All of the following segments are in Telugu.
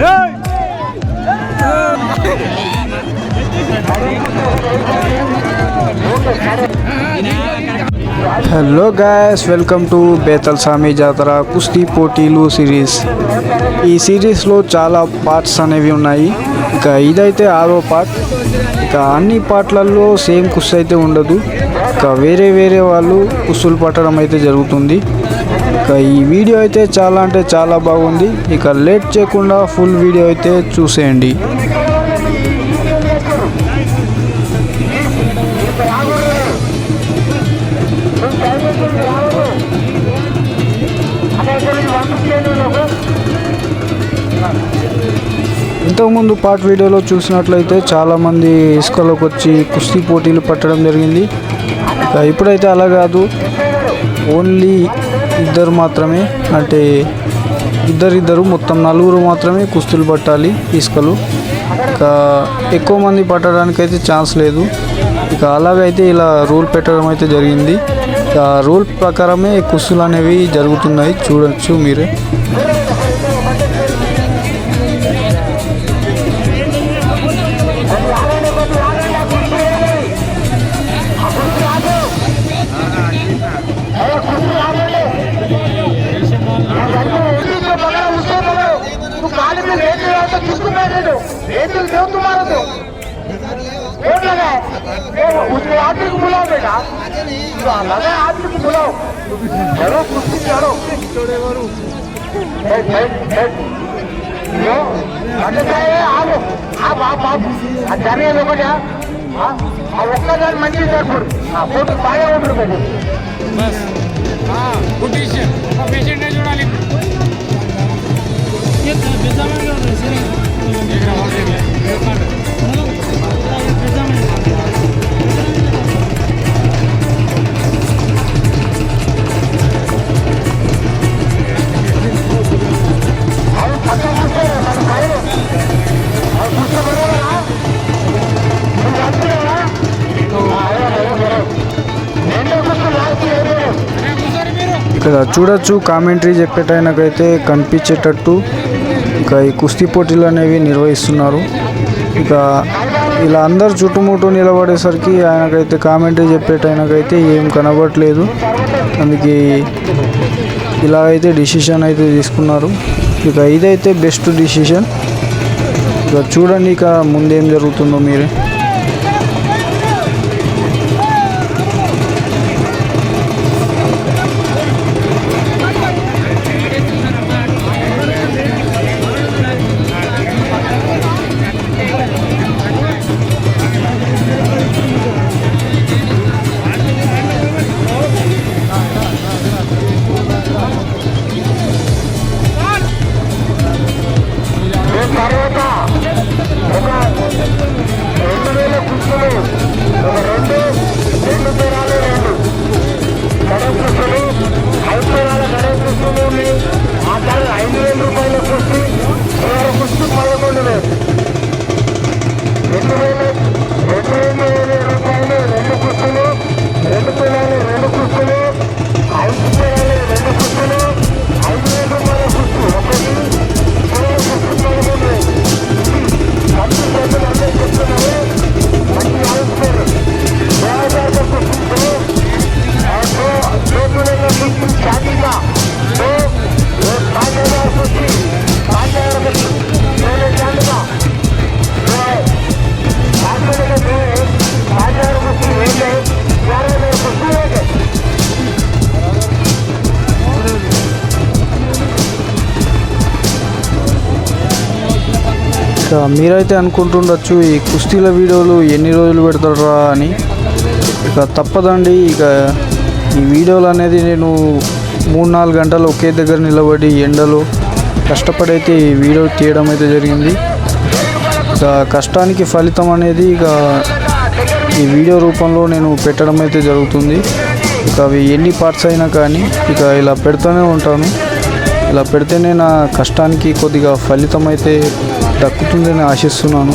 Hello guys welcome to Bethal Swamy జాతర కుస్తీ పోటీలు సిరీస్ ఈ సిరీస్లో చాలా పార్ట్స్ అనేవి ఉన్నాయి. ఇక ఇదైతే ఆరో పార్ట్ ఇక అన్ని పార్ట్లలో సేమ్ కుస్తీ అయితే ఉండదు. ఇక వేరే వేరే వాళ్ళు కుస్తులు పట్టడం అయితే జరుగుతుంది. ఇక ఈ వీడియో అయితే చాలా అంటే చాలా బాగుంది. ఇక లేట్ చేయకుండా ఫుల్ వీడియో అయితే చూసేయండి. ఇంతకుముందు పార్ట్ వీడియోలో చూసినట్లయితే చాలామంది ఇసుకలోకి వచ్చి కుస్తీ పోటీలు పట్టడం జరిగింది. ఇప్పుడైతే అలా కాదు. ఓన్లీ ఇద్దరు మాత్రమే అంటే ఇద్దరిద్దరు మొత్తం నలుగురు మాత్రమే కుస్తులు పట్టాలి ఇసుకలు. ఇక ఎక్కువ మంది పట్టడానికి అయితే ఛాన్స్ లేదు. ఇక అలాగైతే ఇలా రూల్ పెట్టడం అయితే జరిగింది. ఇక రూల్ ప్రకారమే కుస్తులు అనేవి జరుగుతున్నాయి. చూడొచ్చు మీరే. तो किसको बैठे दो लेट दो तुम्हारा दो वोट लगा है देखो, उसको आदमी को बुलाओ बेटा तो लगा है आदमी को बुलाओ चलो कुर्सी चढ़ो बैठ, बैठ, बैठ। लो, అంటే సార్, ఆగు. ఆగు, ఆగు, ఆగు. అది జరిగేది ఒకటి ఆ ఒక్కదాని మంచిది సరిపడు ఆ ఫోటో బాగా ఉంటుంది పెట్టి గుడ్ డిసిషన్ ఒక పేషెంట్ చూడాలి అది పక్కన కూర్చోరు, ఇక్కడ చూడొచ్చు కామెంటరీ చెప్పేటైనకైతే కనిపించేటట్టు ఇక ఈ కుస్తీ పోటీలు అనేవి నిర్వహిస్తున్నారు. ఇక ఇలా అందరు చుట్టుముట్టు నిలబడేసరికి ఆయనకైతే కామెంట్ చెప్పేటైనకైతే ఏం కనబడట్లేదు అందుకే ఇలా అయితే డిసిషన్ అయితే తీసుకున్నారు. ఇక ఇదైతే బెస్ట్ డిసిషన్. ఇక చూడండి ఇక ముందేం జరుగుతుందో మీరే. Thank you. ఇక మీరైతే అనుకుంటుండొచ్చు ఈ కుస్తీల వీడియోలు ఎన్ని రోజులు పెడతారా అని. ఇక తప్పదండి ఇక ఈ వీడియోలు అనేది నేను మూడు నాలుగు గంటలు ఒకే దగ్గర నిలబడి ఎండలో కష్టపడైతే ఈ వీడియో తీయడం అయితే జరిగింది. ఇక కష్టానికి ఫలితం అనేది ఇక ఈ వీడియో రూపంలో నేను పెట్టడం అయితే జరుగుతుంది. ఇక అవి ఎన్ని పార్ట్స్ అయినా కానీ ఇక ఇలా పెడుతూనే ఉంటాను. ఇలా పెడితేనే నా కష్టానికి కొద్దిగా ఫలితం అయితే దక్కుతుందని ఆశిస్తున్నాను.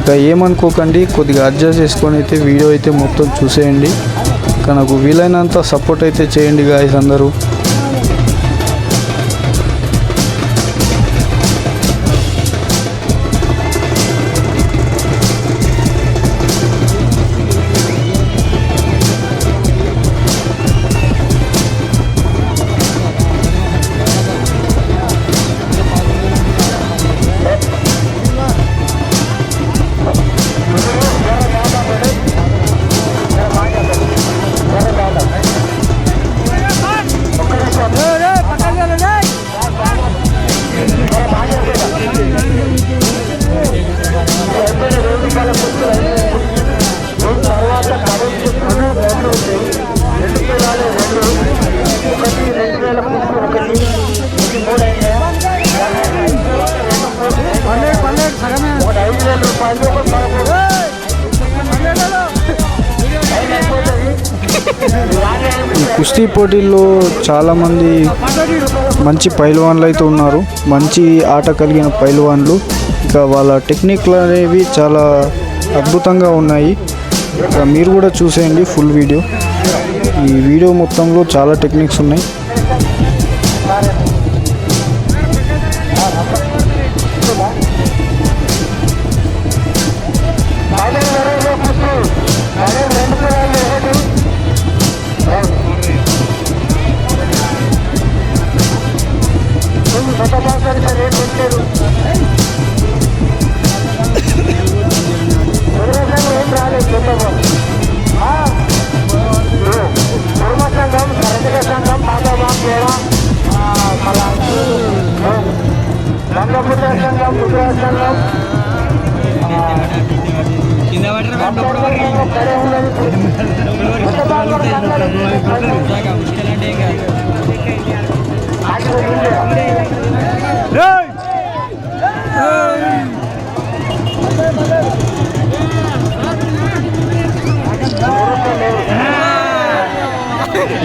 ఇక ఏమనుకోకండి కొద్దిగా అడ్జస్ట్ చేసుకొని అయితే వీడియో అయితే మొత్తం చూసేయండి. ఇక నాకు వీలైనంత సపోర్ట్ అయితే చేయండి గాయస్ అందరూ. కుస్తీ పోటీల్లో చాలామంది మంచి పైల్వాన్లు అయితే ఉన్నారు. మంచి ఆట కలిగిన పైల్వాన్లు. ఇక వాళ్ళ టెక్నిక్లు అనేవి చాలా అద్భుతంగా ఉన్నాయి. ఇక మీరు కూడా చూసేయండి ఫుల్ వీడియో. ఈ వీడియో మొత్తంలో చాలా టెక్నిక్స్ ఉన్నాయి.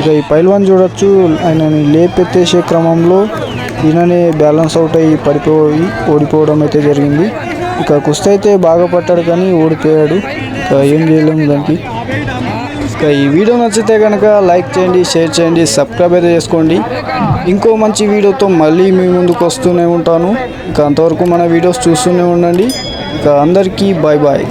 ఇక ఈ పైల్వాన్ చూడొచ్చు. ఆయనని లేపెత్తేసే క్రమంలో ఈయననే బ్యాలెన్స్ అవుట్ అయ్యి పడిపోయి ఓడిపోవడం అయితే జరిగింది. ఇక కుస్తీ అయితే బాగా పట్టాడు కానీ ఓడిపోయాడు. ఇక ఏం చేయలేము దానికి. ఇక ఈ వీడియో నచ్చితే కనుక లైక్ చేయండి షేర్ చేయండి సబ్స్క్రైబ్ అయితే చేసుకోండి. ఇంకో మంచి వీడియోతో మళ్ళీ మీ ముందుకు వస్తూనే ఉంటాను. ఇక అంతవరకు మన వీడియోస్ చూస్తూనే ఉండండి. ఇక అందరికీ బాయ్ బాయ్